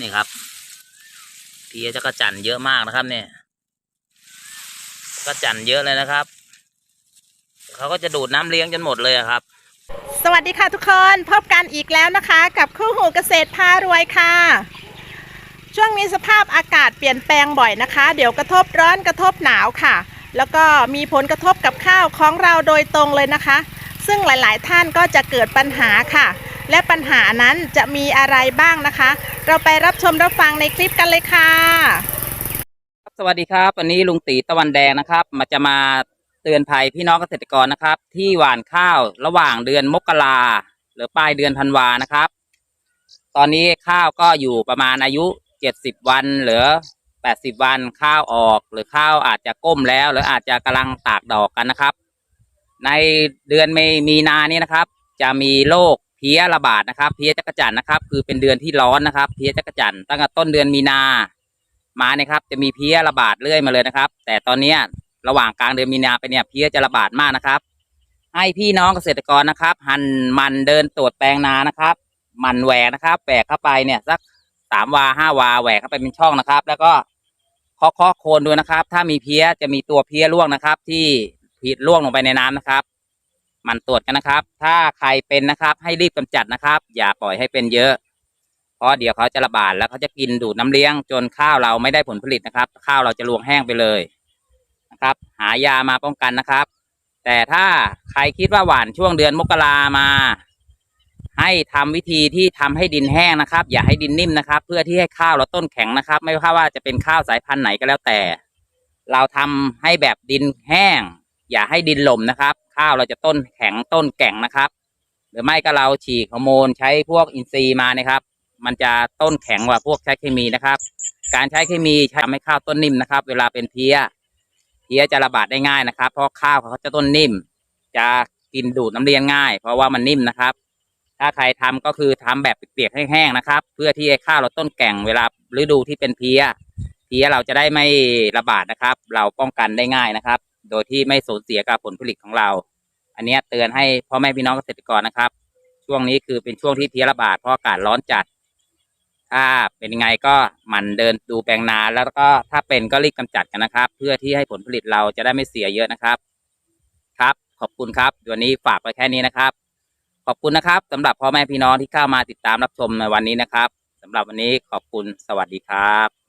นี่ครับเพียจักระจันเยอะมากนะครับเนี่ยกรจันเยอะเลยนะครับเขาก็จะดูดน้ำเลี้ยงจนหมดเลยครับ สวัสดีค่ะทุกคนพบกันอีกแล้วนะคะ กับคู่หูเกษตรพารวยค่ะ ช่วงนี้สภาพอากาศเปลี่ยนแปลงบ่อยนะคะ เดี๋ยวกระทบร้อนกระทบหนาวค่ะ แล้วก็มีผลกระทบกับข้าวของเราโดยตรงเลยนะคะ ซึ่งหลาย ๆ ท่านก็จะเกิดปัญหาค่ะ และปัญหานั้นจะมีอะไรบ้างนะคะ เราไปรับชมรับฟังในคลิปกันเลยค่ะ สวัสดีครับ วันนี้ลุงตีตะวันแดงนะครับ มาจะมาเตือนภัยพี่น้องเกษตรกรนะครับ ที่หว่านข้าวระหว่างเดือนมกราหรือปลายเดือนธันวานะครับ ตอนนี้ข้าวก็อยู่ประมาณอายุเจ็ดสิบวันหลือแปดสิบวันข้าวออก หรือข้าวอาจจะก้มแล้ว หรืออาจจะกำลังตากดอกกันนะครับ ในเดือนเมมีนานี้นะครับ จะมีโรค เพี้ยระบาดนะครับ เพี้ยจักรจันนะครับ คือเป็นเดือนที่ร้อนนะครับ เพี้ยจักรจันตั้งแต่ต้นเดือนมีนา มาเนี่ยครับ จะมีเพี้ยระบาดเรื่อยมาเลยนะครับ แต่ตอนนี้ระหว่างกลางเดือนมีนาไปเนี่ยเพี้ยจะระบาดมากนะครับ ให้พี่น้องเกษตรกรนะครับ หันมันเดินตรวจแปลงนานะครับ มันแหวกนะครับแหวกเข้าไปเนี่ยสักสามวาห้าวาแหวกเข้าไปเป็นช่องนะครับ แล้วก็เคาะเคาะโคนดูนะครับ ถ้ามีเพี้ยจะมีตัวเพี้ยร่วงนะครับ ที่ผิดร่วงลงไปในน้ำนะครับ มันตรวจกันนะครับ ถ้าใครเป็นนะครับ ให้รีบกำจัดนะครับ อย่าปล่อยให้เป็นเยอะ เพราะเดี๋ยวเขาจะระบาดแล้วเขาจะกินดูดน้ำเลี้ยง จนข้าวเราไม่ได้ผลผลิตนะครับ ข้าวเราจะรวงแห้งไปเลยนะครับ หายามาป้องกันนะครับ แต่ถ้าใครคิดว่าหวานช่วงเดือนมกรามา ให้ทำวิธีที่ทำให้ดินแห้งนะครับ อย่าให้ดินนิ่มนะครับ เพื่อที่ให้ข้าวเราต้นแข็งนะครับ ไม่ว่าจะเป็นข้าวสายพันธุ์ไหนก็แล้วแต่ เราทำให้แบบดินแห้ง อย่าให้ดินหล่มนะครับ ข้าวเราจะต้นแข็งต้นแก่งนะครับ หรือไม่ก็เราฉีกฮอร์โมนใช้พวกอินทรีย์มานะครับ มันจะต้นแข็งกว่าพวกใช้เคมีนะครับ การใช้เคมีทำให้ข้าวต้นนิ่มนะครับ เวลาเป็นเพี้ยเพี้ยจะระบาดได้ง่ายนะครับ เพราะข้าวเขาจะต้นนิ่ม จะกินดูดน้ำเลี้ยงง่าย เพราะว่ามันนิ่มนะครับ ถ้าใครทำก็คือทำแบบเปียกๆแห้งๆนะครับ เพื่อที่ข้าวเราต้นแก่งเวลาฤดูที่เป็นเพี้ยเพี้ยเราจะได้ไม่ระบาดนะครับ เราป้องกันได้ง่ายนะครับ โดยที่ไม่สูญเสียกับผลผลิตของเรา อันนี้เตือนให้พ่อแม่พี่น้องเกษตรกรนะครับ ช่วงนี้คือเป็นช่วงที่เพียระบาดเพราะอากาศร้อนจัด ถ้าเป็นยังไงก็หมั่นเดินดูแปลงนาแล้วก็ถ้าเป็นก็รีบกำจัดกันนะครับ เพื่อที่ให้ผลผลิตเราจะได้ไม่เสียเยอะนะครับ ครับ ขอบคุณครับวันนี้ฝากไปแค่นี้นะครับ ขอบคุณนะครับสำหรับพ่อแม่พี่น้องที่เข้ามาติดตามรับชมในวันนี้นะครับสำหรับวันนี้ขอบคุณสวัสดีครับ